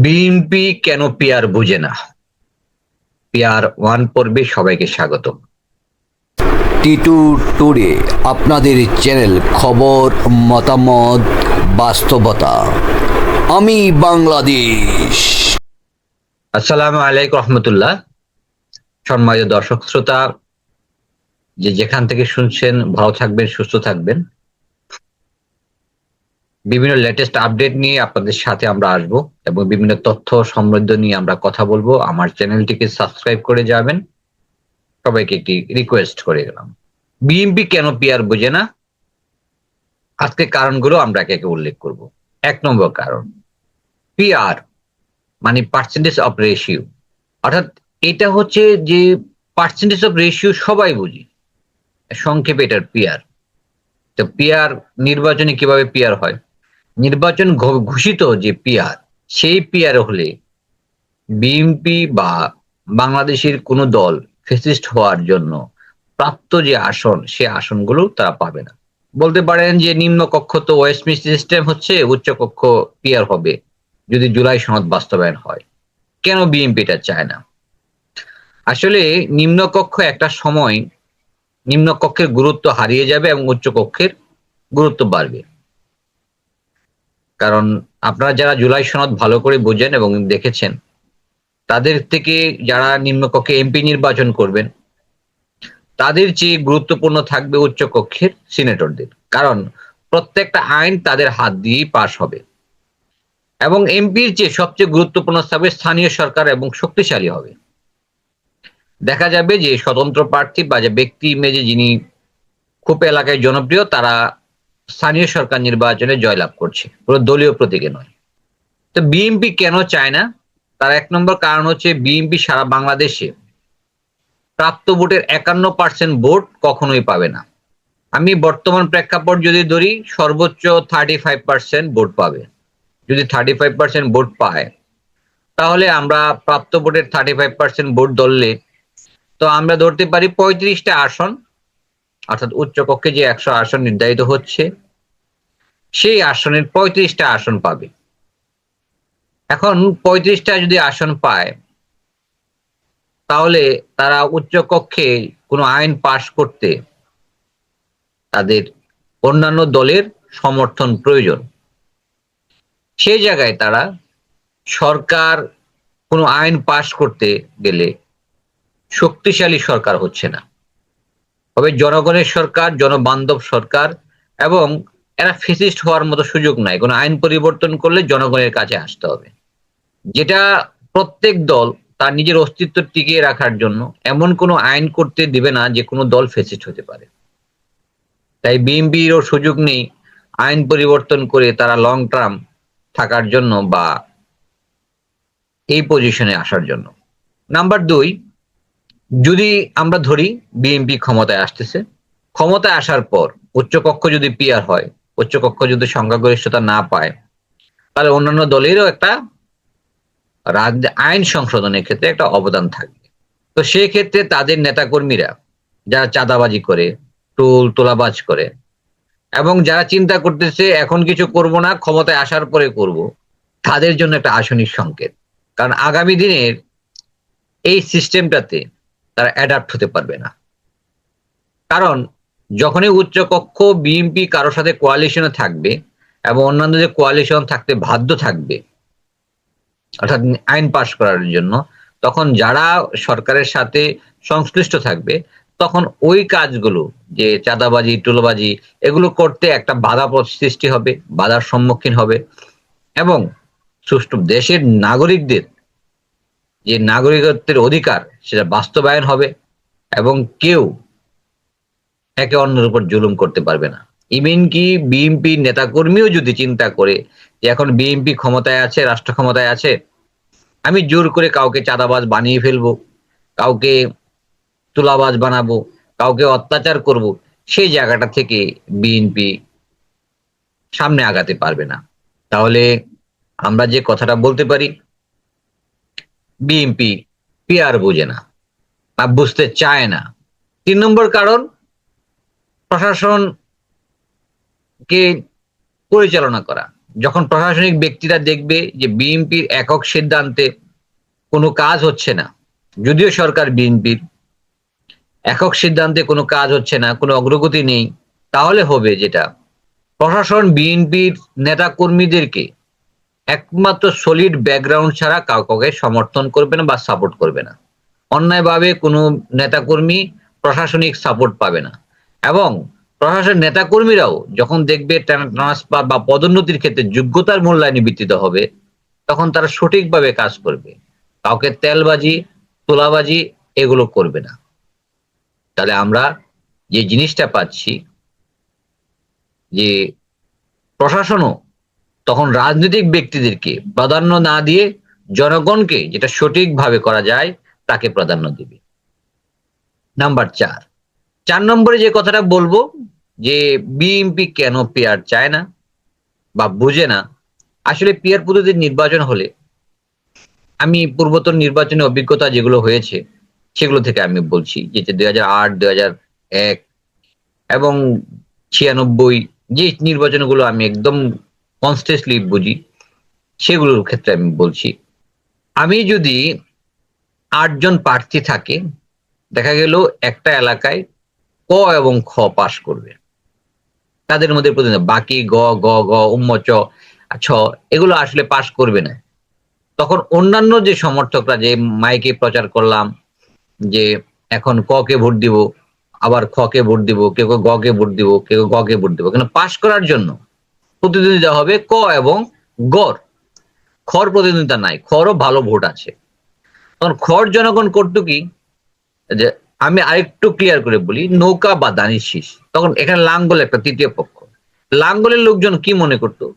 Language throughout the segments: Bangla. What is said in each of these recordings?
বিএনপি কেন পিয়ার বুঝে না? পিয়ার ওয়ান পর্বে সবাইকে স্বাগত টিটু টুডে আপনাদের চ্যানেল খবর মতামত বাস্তবতা। আমি বাংলাদেশ। আসসালামু আলাইকুম রহমতুল্লাহ। সম্মানিত দর্শক শ্রোতা যে যেখান থেকে শুনছেন ভালো থাকবেন সুস্থ থাকবেন। বিভিন্ন লেটেস্ট আপডেট নিয়ে আপনাদের সাথে আমরা আসব এবং বিভিন্ন তথ্য সমৃদ্ধ নিয়ে আমরা কথা বলব। আমার চ্যানেলটিকে সাবস্ক্রাইব করে যাবেন। সবাইকে একটি রিকোয়েস্ট করে গেলাম। বিএনপি কেন পিয়ার বোঝে না? আজকে কারণগুলো আমরা একে একে উল্লেখ করব। এক নম্বর কারণ পিআর মানে পার্সেন্টেজ অফ রেশিও অর্থাৎ এটা হচ্ছে যে পার্সেন্টেজ অফ রেশিও সবাই বুঝি। সংক্ষেপে এটার পিয়ার তো পিয়ার নির্বাচনে কীভাবে পিয়ার হয়? নির্বাচন ঘোষিত যে পিয়ার সেই পিয়ার হলে বিএনপি বা বাংলাদেশের কোনো দল ফেসিস্ট হওয়ার জন্য প্রাপ্ত যে আসন, সে আসনগুলো তারা পাবে না। বলতে পারেন যে নিম্ন কক্ষ তো ওয়েস্টমিনিস্টার সিস্টেম হচ্ছে, উচ্চ কক্ষ পিয়ার হবে যদি জুলাই সনদ বাস্তবায়ন হয়। কেন বিএনপি এটা চায় না? আসলে নিম্নকক্ষ একটা সময় নিম্নকক্ষের গুরুত্ব হারিয়ে যাবে এবং উচ্চ কক্ষের গুরুত্ব বাড়বে। কারণ আপনারা যারা জুলাই সনদ ভালো করে বোঝেন এবং দেখেছেন, তাদের থেকে যারা নিম্নকক্ষে এমপি নির্বাচন করবেন, তাদের চেয়ে গুরুত্বপূর্ণ থাকবে উচ্চ কক্ষের সিনেটরদের। কারণ প্রত্যেকটা আইন তাদের হাত দিয়েই পাশ হবে। এবং এমপির চেয়ে সবচেয়ে গুরুত্বপূর্ণ থাকবে স্থানীয় সরকার এবং শক্তিশালী হবে। দেখা যাবে যে স্বতন্ত্র প্রার্থী বা যে ব্যক্তি ইমেজে যিনি খুব এলাকায় জনপ্রিয়, তারা স্থানীয় সরকার নির্বাচনে জয়লাভ করছে। পুরো দলীয় প্রতীকে নয়। তো বিএনপি কেন চায় না? তার এক নম্বর কারণ হচ্ছে বিএনপি সারা বাংলাদেশে প্রাপ্ত ভোটের একান্ন পার্সেন্ট ভোট কখনোই পাবে না। আমি বর্তমান প্রেক্ষাপট যদি ধরি, সর্বোচ্চ থার্টি ফাইভ পার্সেন্ট ভোট পাবে। যদি থার্টি ফাইভ পার্সেন্ট ভোট পায়, তাহলে আমরা প্রাপ্ত ভোটের থার্টি ফাইভ পার্সেন্ট ভোট ধরলে, তো আমরা ধরতে পারি পঁয়ত্রিশটা আসন, অর্থাৎ উচ্চ কক্ষে যে একশো আসন নির্ধারিত হচ্ছে সেই আসনের পঁয়ত্রিশটা আসন পাবে। এখন পঁয়ত্রিশটা যদি আসন পায়, তাহলে তারা উচ্চ কক্ষে কোনো আইন পাশ করতে তাদের অন্যান্য দলের সমর্থন প্রয়োজন। সেই জায়গায় তারা সরকার কোনো আইন পাশ করতে গেলে শক্তিশালী সরকার হচ্ছে না। তবে জনগণের সরকার, জনবান্ধব সরকার এবং এরা ফেসিস্ট হওয়ার মতো সুযোগ নাই। কোনো আইন পরিবর্তন করলে জনগণের কাছে আসতে হবে। যেটা প্রত্যেক দল তার নিজের অস্তিত্ব টিকিয়ে রাখার জন্য এমন কোনো আইন করতে দিবে না যে কোনো দল ফেসিস্ট হতে পারে। তাই বিএনপিরও সুযোগ নেই আইন পরিবর্তন করে তারা লং টার্ম থাকার জন্য বা এই পজিশনে আসার জন্য। নাম্বার দুই, যদি আমরা ধরি বিএনপি ক্ষমতায় আসতেছে, ক্ষমতায় আসার পর উচ্চকক্ষ যদি পিয়ার হয় উচ্চকক্ষ যদি সংখ্যাগরিষ্ঠতা না পায়, তাহলে অন্যান্য দলেরও একটা আইন সংশোধনের ক্ষেত্রে একটা অবদান থাকবে। তো সেই ক্ষেত্রে তাদের নেতাকর্মীরা যারা চাঁদাবাজি করে, টুল তোলাবাজ করে, এবং যারা চিন্তা করতেছে, এখন কিছু করব না, ক্ষমতায় আসার পরে করব, তাদের জন্য একটা আসনিক সংকেত। কারণ আগামী দিনের এই সিস্টেমটাতে তারা অ্যাডাপ্ট হতে পারবে না। কারণ যখনই উচ্চকক্ষ বিএনপি কারোর সাথে কোয়ালিশনে থাকবে এবং অন্যান্য যে কোয়ালিশন থাকতে বাধ্য থাকবে, অর্থাৎ আইন পাশ করার জন্য, তখন যারা সরকারের সাথে সংশ্লিষ্ট থাকবে, তখন ওই কাজগুলো যে চাঁদাবাজি, টুলোবাজি, এগুলো করতে একটা বাধা সৃষ্টি হবে, বাধার সম্মুখীন হবে এবং সুষ্ঠু দেশের নাগরিকদের যে নাগরিকত্বের অধিকার, সেটা বাস্তবায়ন হবে এবং কেউ একে অন্যের উপর জুলুম করতে পারবে না। ইভেন কি বিএনপি নেতাকর্মীও যদি চিন্তা করে যে এখন বিএনপি ক্ষমতায় আছে, রাষ্ট্র ক্ষমতায় আছে, আমি জোর করে কাউকে চাঁদাবাজ বানিয়ে ফেলব, কাউকে তুলাবাজ বানাবো, কাউকে অত্যাচার করব, সেই জায়গাটা থেকে বিএনপি সামনে আগাতে পারবে না। তাহলে আমরা যে কথাটা বলতে পারি, বিএনপি পিয়ার বোঝে না বুঝতে চায় না। তিন নম্বর কারণ প্রশাসন কে পরিচালনা করা? যখন প্রশাসনিক ব্যক্তিরা দেখবে যে বিএনপির একক সিদ্ধান্তে কোনো কাজ হচ্ছে না, যদিও সরকার বিএনপির, একক সিদ্ধান্তে কোনো কাজ হচ্ছে না, কোনো অগ্রগতি নেই, তাহলে হবে যেটা। প্রশাসন বিএনপির নেতা কর্মীদেরকে একমাত্র সলিড ব্যাকগ্রাউন্ড ছাড়া কাউকে সমর্থন করবে না বা সাপোর্ট করবে না। অন্যায়ভাবে কোনো নেতাকর্মী প্রশাসনিক সাপোর্ট পাবে না। এবং প্রশাসন নেতাকর্মীরাও যখন দেখবে ট্রান্সফার বা পদোন্নতির ক্ষেত্রে যোগ্যতার মূল্যায়নে ভিত্তিতে হবে, তখন তারা সঠিকভাবে কাজ করবে। কাউকে তেলবাজি, তোলাবাজি এগুলো করবে না। তাহলে আমরা যে জিনিসটা পাচ্ছি যে প্রশাসনও তখন রাজনৈতিক ব্যক্তিদেরকে প্রাধান্য না দিয়ে জনগণকে যেটা সঠিকভাবে করা যায়, তাকে প্রাধান্য দিবে। নাম্বার চার। চার নম্বরে যে কথাটা বলব, যে বিএনপি কেন পেয়ার চায় না বা বোঝে না, আসলে পিয়ার পদ্ধতির নির্বাচন হলে, আমি পূর্বতন নির্বাচনের অভিজ্ঞতা যেগুলো হয়েছে, সেগুলো থেকে আমি বলছি যে দুই হাজার আট, দুই হাজার এক এবং ছিয়ানব্বই, যে নির্বাচনগুলো আমি একদম কনস্টেন্টলি বুঝি, সেগুলোর ক্ষেত্রে আমি বলছি। আমি যদি আটজন প্রার্থী থাকে, দেখা গেল একটা এলাকায় ক এবং খ পাশ করবে। তাদের মধ্যে প্রতিনিধি বাকি গ গ গ, উম্ম, চ, ছ, এগুলো আসলে পাশ করবে না। তখন অন্যান্য যে সমর্থকরা, যে মাইকে প্রচার করলাম, যে এখন ক কে ভোট দিব, আবার খ কে ভোট দিব, কেউ কেউ গ কে ভোট দিব কেউ গ কে ভোট দিব। কিন্তু পাশ করার জন্য প্রতিদ্বন্দ্বিতা হবে ক এবং গর। খর প্রতিদ্বন্দ্বিতা নাই, খরও ভালো ভোট আছে। তখন খর জনগণ করতো কি? যে আমি আরেকটু ক্লিয়ার করে বলি, নৌকা বা দানির শীষ। তখন এখানে লাঙ্গল একটা তৃতীয় পক্ষ। লাঙ্গলের লোকজন কি মনে করতো?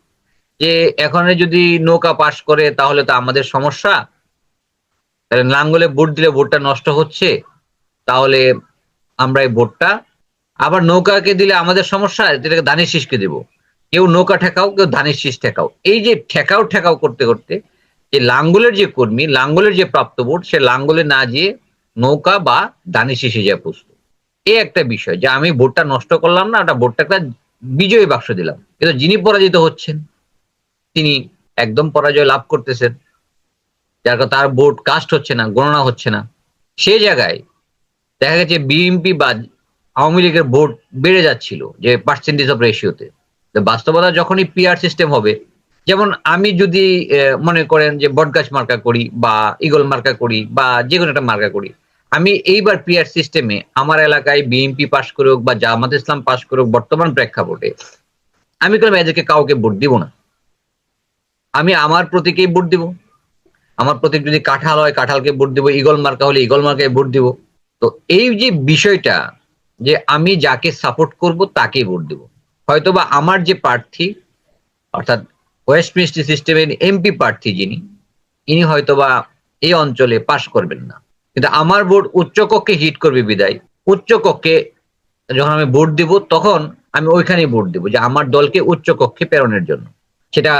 যে এখন যদি নৌকা পাশ করে তাহলে তো আমাদের সমস্যা। লাঙ্গলে ভোট দিলে ভোটটা নষ্ট হচ্ছে, তাহলে আমরা এই ভোটটা। আবার নৌকাকে দিলে আমাদের সমস্যা এটাকে ধানের শীষকে দেব। কেউ নৌকা ঠেকাও, কেউ ধানের শীষ ঠেকাও। এই যে ঠেকাও ঠেকাও করতে করতে, যে লাঙ্গলের যে কর্মী, লাঙ্গলের যে প্রাপ্ত ভোট, সে লাঙ্গলে না গিয়ে নৌকা বা ধানের শীষে যা পুষত এই একটা বিষয় যে আমি ভোটটা নষ্ট করলাম না, ওটা ভোটটা একটা বিজয়ী বাক্স দিলাম। কিন্তু যিনি পরাজিত হচ্ছেন, তিনি একদম পরাজয় লাভ করতেছেন। যার তার ভোট কাস্ট হচ্ছে না, গণনা হচ্ছে না। সে জায়গায় দেখা গেছে বিএনপি বা আওয়ামী লীগের ভোট বেড়ে যাচ্ছিল যে পার্সেন্টেজ অফ রেশিওতে বাস্তবতা যখনই পিআর সিস্টেম হবে, যেমন আমি যদি মনে করেন যে বটগাছ মার্কা করি বা ইগল মার্কা করি বা যে কোনো একটা মার্কা করি আমি এইবার পিআর সিস্টেমে আমার এলাকায় বিএনপি পাশ করুক বা জামাত ইসলাম পাশ করুক বর্তমান প্রেক্ষাপটে আমি কোনো এদেরকে কাউকে ভোট দিব না। আমি আমার প্রতীকেই ভোট দিব। আমার প্রতীক যদি কাঁঠাল হয়, কাঁঠালকে ভোট দিব ইগল মার্কা হলে ইগল মার্কায় ভোট দিব। তো এই যে বিষয়টা যে আমি যাকে সাপোর্ট করব তাকেই ভোট দেব। হয়তোবা আমার যে প্রার্থী, অর্থাৎ ওয়েস্টমিনিস্টার সিস্টেমের এমপি প্রার্থী যিনি, ইনি হয়তোবা এই অঞ্চলে পাশ করবেন না। কিন্তু আমার ভোট উচ্চকক্ষে হিট করবে বিদায়। উচ্চকক্ষে যখন আমি ভোট দিব, তখন আমি ওইখানেই ভোট দিব যে আমার দলকে উচ্চকক্ষে প্রেরণের জন্য। সেটা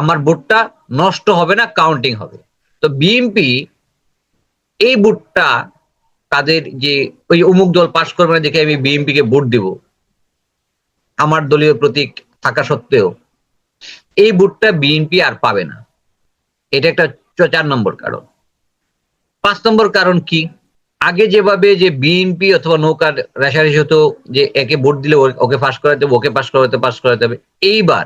আমার ভোটটা নষ্ট হবে না কাউন্টিং হবে। তো বিএনপি এই ভোটটা তাদের যে ওই অমুক দল পাশ করবে না দেখে আমি বিএনপি কে ভোট দিব, আমার দলীয় প্রতীক থাকা সত্ত্বেও এই ভোটটা বিএনপি আর পাবে না। এটা একটা চার নম্বর কারণ। পাঁচ নম্বর কারণ কি? আগে যেভাবে যে বিএনপি অথবা নৌকার রেশারেশি হতো, যে একে ভোট দিলে ওকে পাশ করাতে ওকে পাশ করাতে পাশ করাতে হবে, এইবার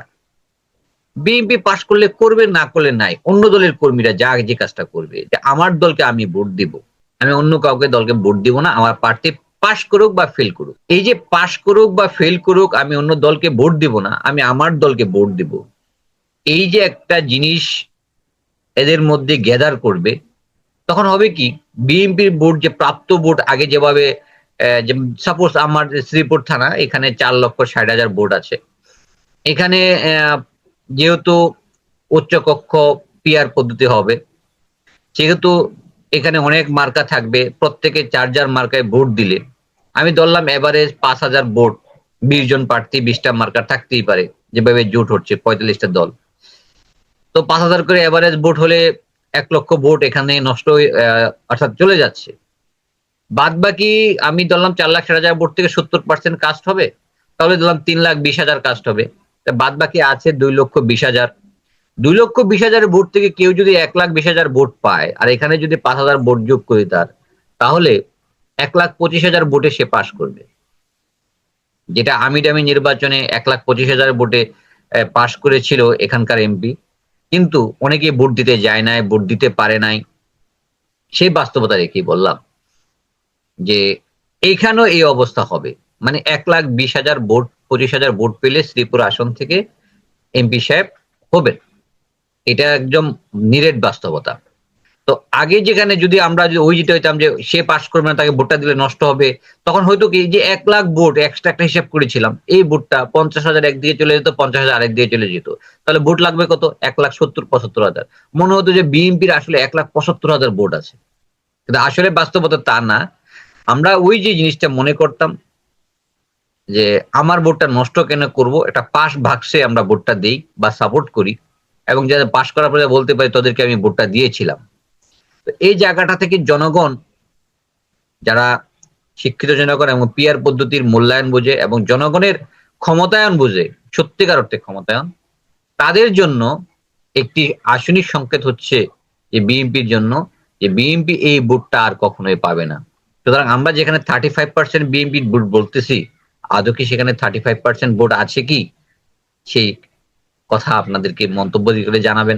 বিএনপি পাশ করলে করবে, না করলে নাই। অন্য দলের কর্মীরা যা যে কাজটা করবে, যে আমার দলকে আমি ভোট দিব, আমি অন্য কাউকে দলকে ভোট দিব না, আমার প্রার্থী পাশ করুক বা ফেল করুক। এই যে পাশ করুক বা ফেল করুক, আমি অন্য দলকে ভোট দিব না, আমি আমার দলকে ভোট দিব। এই যে একটা জিনিস এদের মধ্যে গ্যাদার করবে তখন হবে কি? বিএনপির ভোট যে প্রাপ্ত ভোট আগে যেভাবে সাপোজ আমার শ্রীপুর থানা, এখানে চার লক্ষ ষাট হাজার ভোট আছে। এখানে যেহেতু উচ্চকক্ষ পিআর পদ্ধতি হবে, সেহেতু এখানে অনেক মার্কা থাকবে, প্রত্যেকে চার চার মার্কায় ভোট দিলে। আমি ধরলাম এভারেজ পাঁচ হাজার ভোট, বিশ জন প্রার্থী, বিশটা মার্কা থাকতেই পারে, যেভাবে জোট হচ্ছে পঁয়তাল্লিশটা দল। তো পাঁচ হাজার করে এভারেজ ভোট হলে এক লক্ষ ভোট এখানে নষ্ট হয়ে অর্থাৎ চলে যাচ্ছে। বাদ বাকি আমি ধরলাম চার লাখ ষাট হাজার ভোট থেকে সত্তর পার্সেন্ট কাস্ট হবে, তাহলে ধরলাম তিন লাখ বিশ হাজার কাস্ট হবে। বাদ বাকি আছে দুই লক্ষ বিশ হাজার। দুই লক্ষ বিশ হাজার ভোট থেকে কেউ যদি এক লাখ বিশ হাজার ভোট পায়, আর এখানে যদি পাঁচ হাজার ভোট যোগ করি তার, তাহলে এক লাখ পঁচিশ হাজার ভোটে সে পাশ করবে। যেটা আমি ডামি নির্বাচনে এক লাখ পঁচিশ হাজার ভোটে পাশ করেছিল এখানকার এমপি। কিন্তু অনেকে ভোট দিতে যায় নাই, ভোট দিতে পারে নাই। সেই বাস্তবতা রেখেই বললাম যে এইখানেও এই অবস্থা হবে। মানে এক লাখ বিশ হাজার ভোট, পঁচিশ হাজার ভোট পেলে শ্রীপুর আসন থেকে এমপি সাহেব হবেন। এটা একদম নিরেট বাস্তবতা। তো আগে যেখানে যদি আমরা ওই যেটা হইতাম যে সে পাশ করবে না, তাকে ভোটটা দিলে নষ্ট হবে, তখন হয়তো কি, যে এক লাখ ভোট এক্সট্রা একটা হিসাব করেছিলাম, এই ভোটটা পঞ্চাশ হাজার একদিকে চলে যেত, পঞ্চাশ হাজার আরেক দিকে চলে যেত। তাহলে ভোট লাগবে কত? এক লাখ সত্তর, পঁচাত্তর হাজার। মনে হতো যে বিএনপির আসলে এক লাখ পঁচাত্তর হাজার ভোট আছে। কিন্তু আসলে বাস্তবতা তা না। আমরা ওই যে জিনিসটা মনে করতাম যে আমার ভোটটা নষ্ট কেন করব, এটা পাশ ভাগসে আমরা ভোটটা দিই বা সাপোর্ট করি। এবং যারা পাশ করার পরে বলতে পারি, তাদেরকে আমি ভোটটা দিয়েছিলাম। তো এই জায়গাটা থেকে জনগণ, যারা শিক্ষিত জনগণ এবং পিয়ার পদ্ধতির মূল্যায়ন বোঝে এবং জনগণের ক্ষমতায়ন বোঝে, সত্যিকার অর্থে ক্ষমতায়ন, তাদের জন্য একটি আসনিক সংকেত হচ্ছে যে বিএনপির জন্য, যে বিএনপি এই ভোটটা আর কখনোই পাবে না। সুতরাং আমরা যেখানে থার্টি ফাইভ পার্সেন্ট বিএনপির ভোট বলতেছি, আদৌ কি সেখানে থার্টি ফাইভ পার্সেন্ট ভোট আছে কি? সেই কথা আপনাদেরকে মন্তব্য করে জানাবেন।